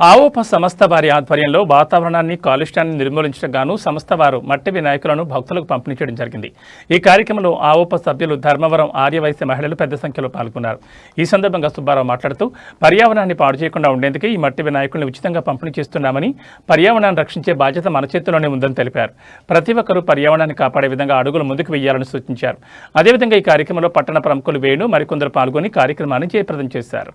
ఆవోప సంస్థ వారి ఆధ్వర్యంలో వాతావరణాన్ని కాలుష్యాన్ని నిర్మూలించడం గాను సంస్థ వారు మట్టి వినాయకులను భక్తులకు పంపిణీ చేయడం జరిగింది. ఈ కార్యక్రమంలో ఆవోప సభ్యులు ధర్మవరం ఆర్యవైశ్య మహిళలు పెద్ద సంఖ్యలో పాల్గొన్నారు. ఈ సందర్భంగా సుబ్బారావు మాట్లాడుతూ పర్యావరణాన్ని పాడు చేయకుండా ఉండేందుకే ఈ మట్టి వినాయకులను ఉచితంగా పంపిణీ చేస్తున్నామని పర్యావరణాన్ని రక్షించే బాధ్యత మన చేతిలోనే ఉందని తెలిపారు. ప్రతి ఒక్కరూ పర్యావరణాన్ని కాపాడే విధంగా అడుగులు ముందుకు వేయాలని సూచించారు. అదేవిధంగా ఈ కార్యక్రమంలో పట్టణ ప్రముఖులు వేణు మరికొందరు పాల్గొని కార్యక్రమాన్ని జయప్రదం చేశారు.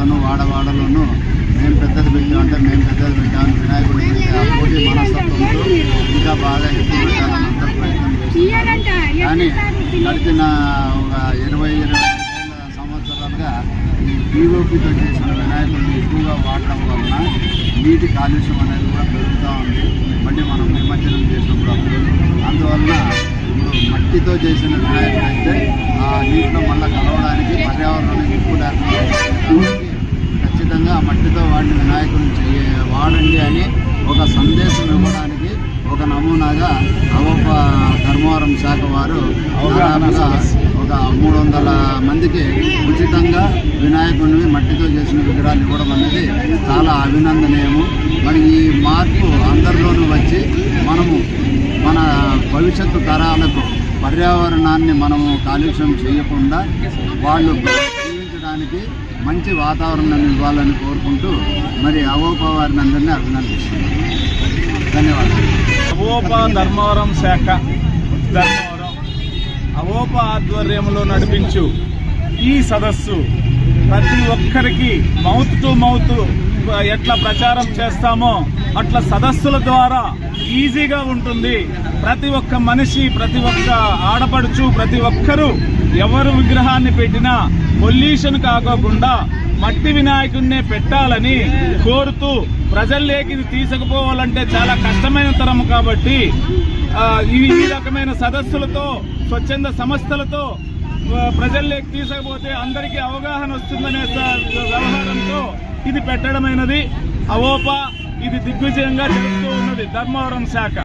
వీధి వాడవాడలోనూ మేము పెద్దది పెట్టామంటే మేము పెద్దది పెట్టామని వినాయకుడు పెట్టే ఆ పోటీ మనస్తత్వంతో ఇంకా బాగా ఎక్కువ పెట్టాలని అందరూ ప్రయత్నం చేస్తున్నారు. కానీ గడిచిన ఒక ఇరవై ఇరవై సంవత్సరాలుగా ఈ బీఓపీతో చేసిన వినాయకుడిని ఎక్కువగా వాడడం వలన నీటి కాలుష్యం అనేది కూడా పెరుగుతూ ఉంది. మళ్ళీ మనం నిమజ్జనం చేసినప్పుడు అందువల్ల అందువలన ఇప్పుడు మట్టితో చేసిన వినాయకుడు అయితే ఆ నీటిలో మళ్ళీ కలవడానికి పర్యావరణానికి ఎక్కువ లేకుండా చేస్తుంది. ఖచ్చితంగా ఆ మట్టితో వాడిన వినాయకుడిని చెయ్య వాడండి అని ఒక సందేశం ఇవ్వడానికి ఒక నమూనాగా అవోప ధర్మవరం శాఖ వారు ఒక మూడు వందల మందికి ఉచితంగా వినాయకుడిని మట్టితో చేసిన విగ్రహాలు ఇవ్వడం అనేది చాలా అభినందనీయము. మరి ఈ మార్పు అందరిలోనూ వచ్చి మనము మన భవిష్యత్తు తరాలకు పర్యావరణాన్ని మనము కాలుష్యం చేయకుండా వాళ్ళు జీవించడానికి మంచి వాతావరణం ఇవ్వాలని కోరుకుంటూ మరి అవోప వారిని అందరినీ అభినందిస్తున్నాను. ధన్యవాదాలు. అవోప ధర్మవరం శాఖ. అవోప ఆధ్వర్యంలో నడిపించు. ఈ సదస్సు ప్రతి ఒక్కరికి మౌత్ టు మౌత్ ఎట్లా ప్రచారం చేస్తామో అట్లా సదస్సుల ద్వారా ఈజీగా ఉంటుంది. ప్రతి ఒక్క మనిషి ప్రతి ఒక్క ఆడపడుచు ప్రతి ఒక్కరూ ఎవరు విగ్రహాన్ని పెట్టినా పొల్యూషన్ కాకోకుండా మట్టి వినాయకుడినే పెట్టాలని కోరుతూ ప్రజల్లోకి ఇది తీసుకుపోవాలంటే చాలా కష్టమైన తరం కాబట్టి ఈ రకమైన సదస్సులతో స్వచ్ఛంద సంస్థలతో ప్రజల్లోకి తీసుకపోతే అందరికీ అవగాహన వస్తుందనే వ్యవహారంతో ఇది పెట్టడమైనది. అవోపా ఇది దిగ్విజయంగా జరుగుతూ ఉన్నది. ధర్మవరం శాఖ.